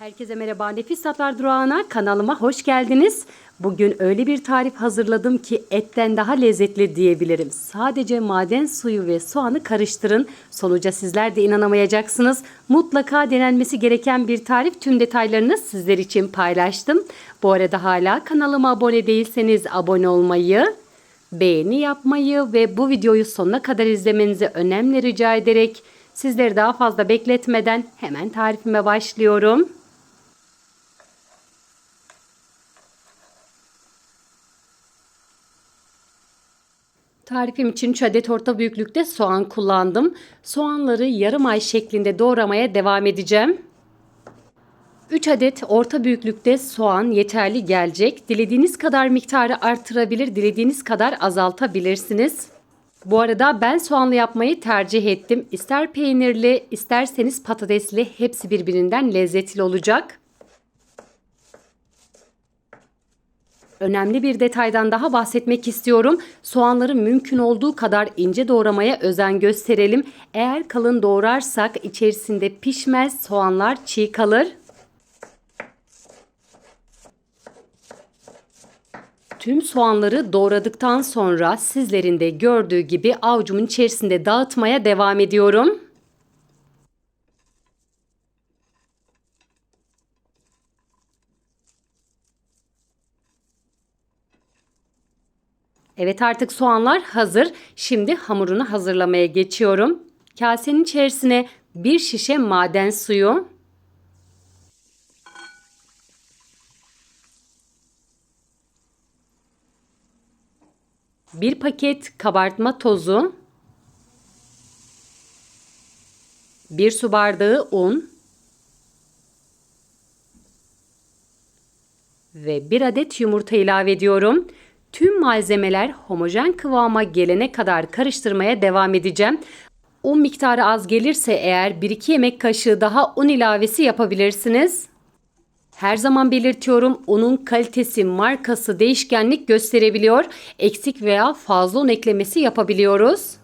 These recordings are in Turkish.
Herkese merhaba Nefis Tatlar Durağı'na kanalıma hoş geldiniz. Bugün öyle bir tarif hazırladım ki etten daha lezzetli diyebilirim. Sadece maden suyu ve soğanı karıştırın. Sonuca sizler de inanamayacaksınız. Mutlaka denenmesi gereken bir tarif. Tüm detaylarını sizler için paylaştım. Bu arada hala kanalıma abone değilseniz abone olmayı, beğeni yapmayı ve bu videoyu sonuna kadar izlemenizi önemli rica ederek sizleri daha fazla bekletmeden hemen tarifime başlıyorum. Tarifim için 3 adet orta büyüklükte soğan kullandım. Soğanları yarım ay şeklinde doğramaya devam edeceğim. 3 adet orta büyüklükte soğan yeterli gelecek. Dilediğiniz kadar miktarı artırabilir, dilediğiniz kadar azaltabilirsiniz. Bu arada ben soğanlı yapmayı tercih ettim. İster peynirli, isterseniz patatesli hepsi birbirinden lezzetli olacak. Önemli bir detaydan daha bahsetmek istiyorum. Soğanları mümkün olduğu kadar ince doğramaya özen gösterelim. Eğer kalın doğrarsak içerisinde pişmez, soğanlar çiğ kalır. Tüm soğanları doğradıktan sonra sizlerin de gördüğü gibi avucumun içerisinde dağıtmaya devam ediyorum. Evet artık soğanlar hazır. Şimdi hamurunu hazırlamaya geçiyorum. Kasenin içerisine bir şişe maden suyu, bir paket kabartma tozu, bir su bardağı un ve bir adet yumurta ilave ediyorum. Tüm malzemeler homojen kıvama gelene kadar karıştırmaya devam edeceğim. Un miktarı az gelirse eğer 1-2 yemek kaşığı daha un ilavesi yapabilirsiniz. Her zaman belirtiyorum unun kalitesi, markası değişkenlik gösterebiliyor. Eksik veya fazla un eklemesi yapabiliyoruz.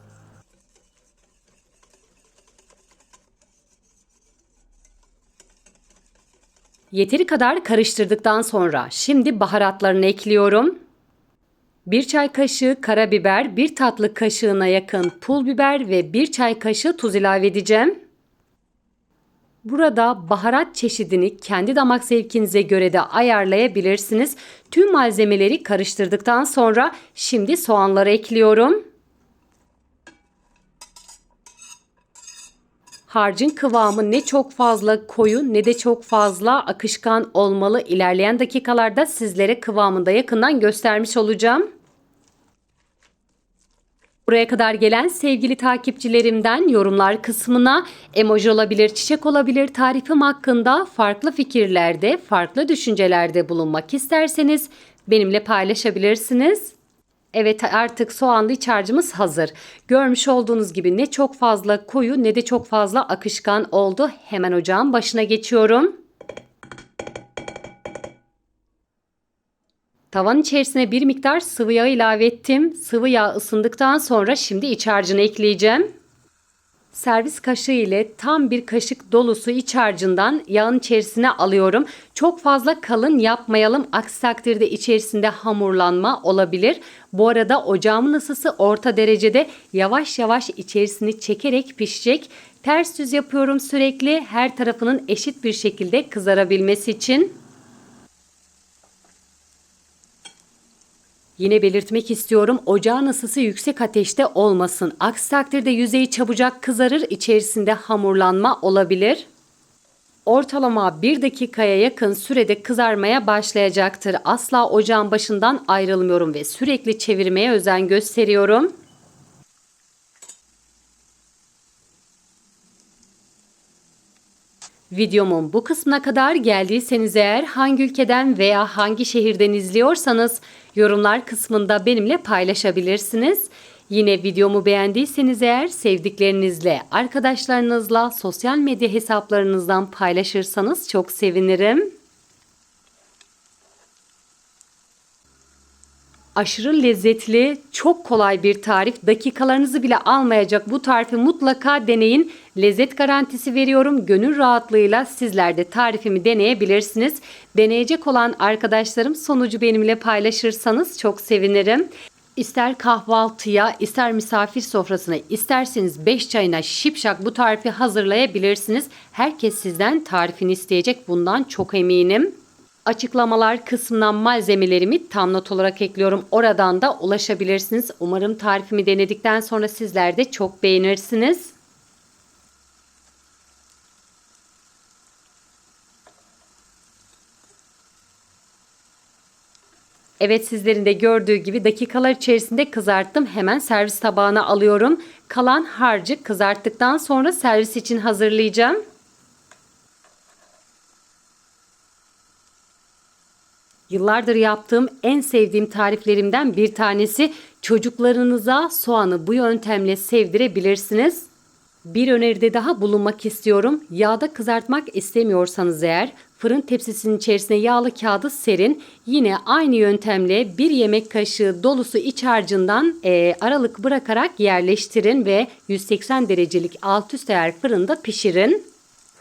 Yeteri kadar karıştırdıktan sonra şimdi baharatlarını ekliyorum. 1 çay kaşığı karabiber, 1 tatlı kaşığına yakın pul biber ve 1 çay kaşığı tuz ilave edeceğim. Burada baharat çeşidini kendi damak zevkinize göre de ayarlayabilirsiniz. Tüm malzemeleri karıştırdıktan sonra şimdi soğanları ekliyorum. Harcın kıvamı ne çok fazla koyu ne de çok fazla akışkan olmalı. İlerleyen dakikalarda sizlere kıvamında yakından göstermiş olacağım. Buraya kadar gelen sevgili takipçilerimden yorumlar kısmına emoji olabilir, çiçek olabilir tarifim hakkında farklı fikirlerde, farklı düşüncelerde bulunmak isterseniz benimle paylaşabilirsiniz. Evet artık soğanlı iç harcımız hazır. Görmüş olduğunuz gibi ne çok fazla koyu ne de çok fazla akışkan oldu. Hemen ocağın başına geçiyorum. Tavan içerisine bir miktar sıvı yağ ilave ettim. Sıvı yağ ısındıktan sonra şimdi iç harcını ekleyeceğim. Servis kaşığı ile tam bir kaşık dolusu iç harcından yağın içerisine alıyorum. Çok fazla kalın yapmayalım. Aksi takdirde içerisinde hamurlanma olabilir. Bu arada ocağımın ısısı orta derecede yavaş yavaş içerisini çekerek pişecek. Ters düz yapıyorum sürekli her tarafının eşit bir şekilde kızarabilmesi için. Yine belirtmek istiyorum ocağın ısısı yüksek ateşte olmasın. Aksi takdirde yüzeyi çabucak kızarır içerisinde hamurlanma olabilir. Ortalama 1 dakikaya yakın sürede kızarmaya başlayacaktır. Asla ocağın başından ayrılmıyorum ve sürekli çevirmeye özen gösteriyorum. Videomun bu kısmına kadar geldiyseniz eğer hangi ülkeden veya hangi şehirden izliyorsanız yorumlar kısmında benimle paylaşabilirsiniz. Yine videomu beğendiyseniz eğer sevdiklerinizle, arkadaşlarınızla, sosyal medya hesaplarınızdan paylaşırsanız çok sevinirim. Aşırı lezzetli, çok kolay bir tarif. Dakikalarınızı bile almayacak bu tarifi mutlaka deneyin. Lezzet garantisi veriyorum. Gönül rahatlığıyla sizler de tarifimi deneyebilirsiniz. Deneyecek olan arkadaşlarım sonucu benimle paylaşırsanız çok sevinirim. İster kahvaltıya, ister misafir sofrasına, isterseniz 5 çayına şipşak bu tarifi hazırlayabilirsiniz. Herkes sizden tarifini isteyecek. Bundan çok eminim. Açıklamalar kısmından malzemelerimi tam not olarak ekliyorum. Oradan da ulaşabilirsiniz. Umarım tarifimi denedikten sonra sizler de çok beğenirsiniz. Evet sizlerin de gördüğü gibi dakikalar içerisinde kızarttım. Hemen servis tabağına alıyorum. Kalan harcı kızarttıktan sonra servis için hazırlayacağım. Yıllardır yaptığım en sevdiğim tariflerimden bir tanesi. Çocuklarınıza soğanı bu yöntemle sevdirebilirsiniz. Bir öneride daha bulunmak istiyorum. Yağda kızartmak istemiyorsanız eğer fırın tepsisinin içerisine yağlı kağıdı serin. Yine aynı yöntemle bir yemek kaşığı dolusu iç harcından e, aralık bırakarak yerleştirin ve 180 derecelik alt üst ayar fırında pişirin.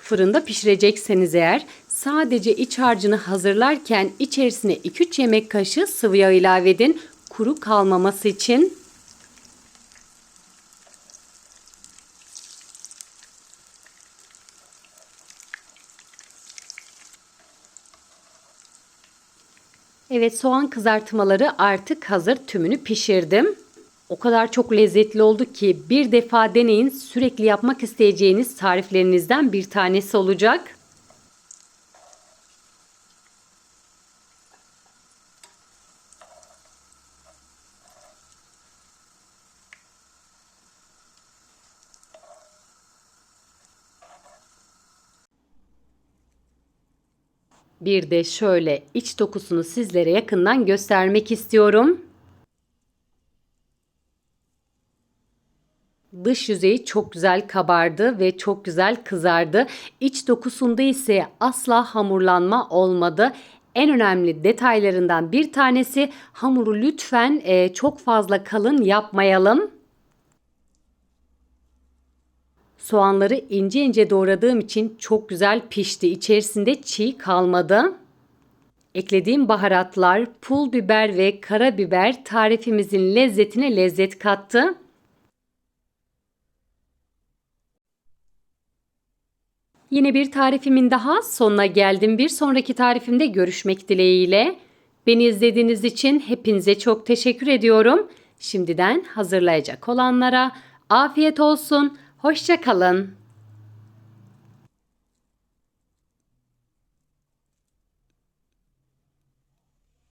Fırında pişirecekseniz eğer sadece iç harcını hazırlarken içerisine 2-3 yemek kaşığı sıvı yağ ilave edin. Kuru kalmaması için. Evet soğan kızartmaları artık hazır. Tümünü pişirdim. O kadar çok lezzetli oldu ki bir defa deneyin sürekli yapmak isteyeceğiniz tariflerinizden bir tanesi olacak. Bir de şöyle iç dokusunu sizlere yakından göstermek istiyorum. Dış yüzeyi çok güzel kabardı ve çok güzel kızardı. İç dokusunda ise asla hamurlanma olmadı. En önemli detaylarından bir tanesi hamuru lütfen e, çok fazla kalın yapmayalım. Soğanları ince ince doğradığım için çok güzel pişti. İçerisinde çiğ kalmadı. Eklediğim baharatlar, pul biber ve karabiber tarifimizin lezzetine lezzet kattı. Yine bir tarifimin daha sonuna geldim. Bir sonraki tarifimde görüşmek dileğiyle. Beni izlediğiniz için hepinize çok teşekkür ediyorum. Şimdiden hazırlayacak olanlara afiyet olsun. Hoşçakalın.